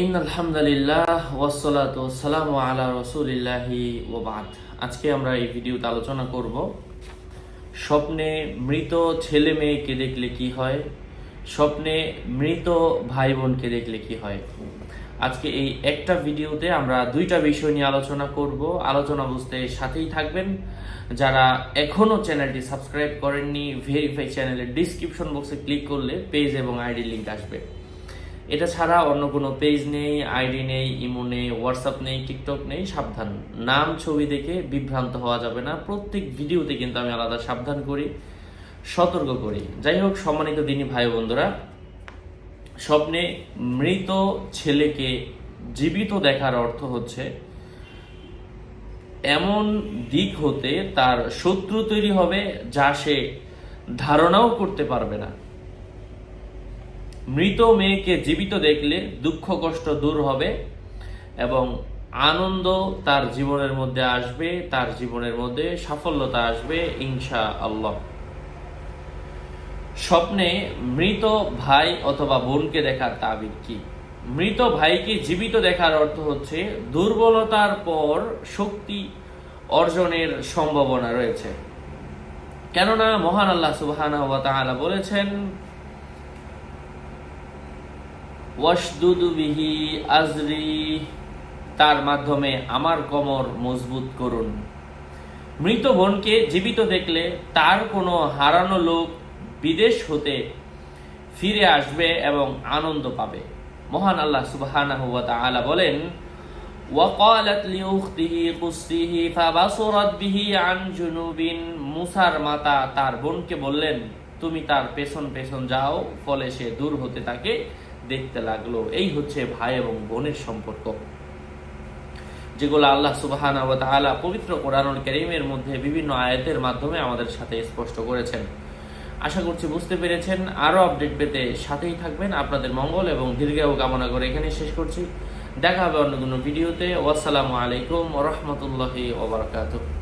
In আলহামদুলিল্লাহ ওয়াসসালাতু ওয়াসসালামু আলা রাসূলিল্লাহি ওয়া বাদ। আজকে আমরা এই ভিডিওতে আলোচনা করব স্বপ্নে মৃত ছেলে মেয়েকে দেখলে কি হয়, স্বপ্নে মৃত ভাই বোনকে দেখলে কি হয়। আজকে এই একটা ভিডিওতে আমরা দুইটা বিষয় নিয়ে আলোচনা করব। আলোচনা বুঝতে সাথেই থাকবেন। যারা এখনও চ্যানেলটি সাবস্ক্রাইব করেননি ভেরিফাই চ্যানেলের ডিসক্রিপশন বক্সে ক্লিক করলে পেজ এবং আইডি লিঙ্ক আসবে। এটা ছাড়া অন্য কোনো পেজ নেই আইডি নেই ইমো নেই হোয়াটসঅ্যাপ নেই টিকটক নেই, সাবধান। নাম, ছবি দেখে বিভ্রান্ত হওয়া যাবে না। প্রত্যেক ভিডিওতে কিন্তু আমি আলাদা সাবধান করি, সতর্ক করি। যাই হোক, সম্মানিত দিনী ভাই বন্ধুরা, স্বপ্নে মৃত ছেলেকে জীবিত দেখার অর্থ হচ্ছে, এমন দিক হতে তার শত্রু তৈরি হবে যা সে ধারণাও করতে পারবে না। মৃত মেয়েকে জীবিত দেখলে দুঃখ, কষ্ট দূর হবে এবং আনন্দ তার জীবনের মধ্যে আসবে, তার জীবনের মধ্যে সাফল্যতা আসবে ইনশা আল্লাহ স্বপ্নে মৃত ভাই অথবা বোনকে দেখার তাবির কি? মৃত ভাইকে জীবিত দেখার অর্থ হচ্ছে দুর্বলতার পর শক্তি অর্জনের সম্ভাবনা রয়েছে। কেননা মহান আল্লাহ ওয়া বলেছেন বিহি আজরি, তার মাধ্যমে আমার কমর মজবুত করুন। মৃত বোনকে জীবিত দেখলে তার কোনো হারানো লোক বিদেশ হতে ফিরে আসবে এবং আনন্দ পাবে। মহান আল্লাহ সুবহানাহু ওয়া তাআলা বলেন, ওয়াকালাত লিউখতিহি কুসিহি ফাবাসুরাত বিহি আন জুনুবিন। মুসার মাতা তার বোনকে বললেন, তুমি তার পেছন পেছন যাও, ফলে সে দূর হতে তাকে দেখতে লাগল। এই হচ্ছে ভাই এবং বোনের সম্পর্ক। যেগুলো আল্লাহ সুবহান তাআলা পবিত্র কোরআনুল কারীমের মধ্যে বিভিন্ন আয়াতের মাধ্যমে আমাদের সাথে স্পষ্ট করেছেন। আশা করছি বুঝতে পেরেছেন। আরও আপডেট পেতে সাথেই থাকবেন। আপনাদের মঙ্গল এবং দীর্ঘায়ু কামনা করে এখানে শেষ করছি। দেখা হবে অন্য কোনো ভিডিওতে। ওয়াসসালামু আলাইকুম ওরহমতুল্লাহি ওবরাকাতুহ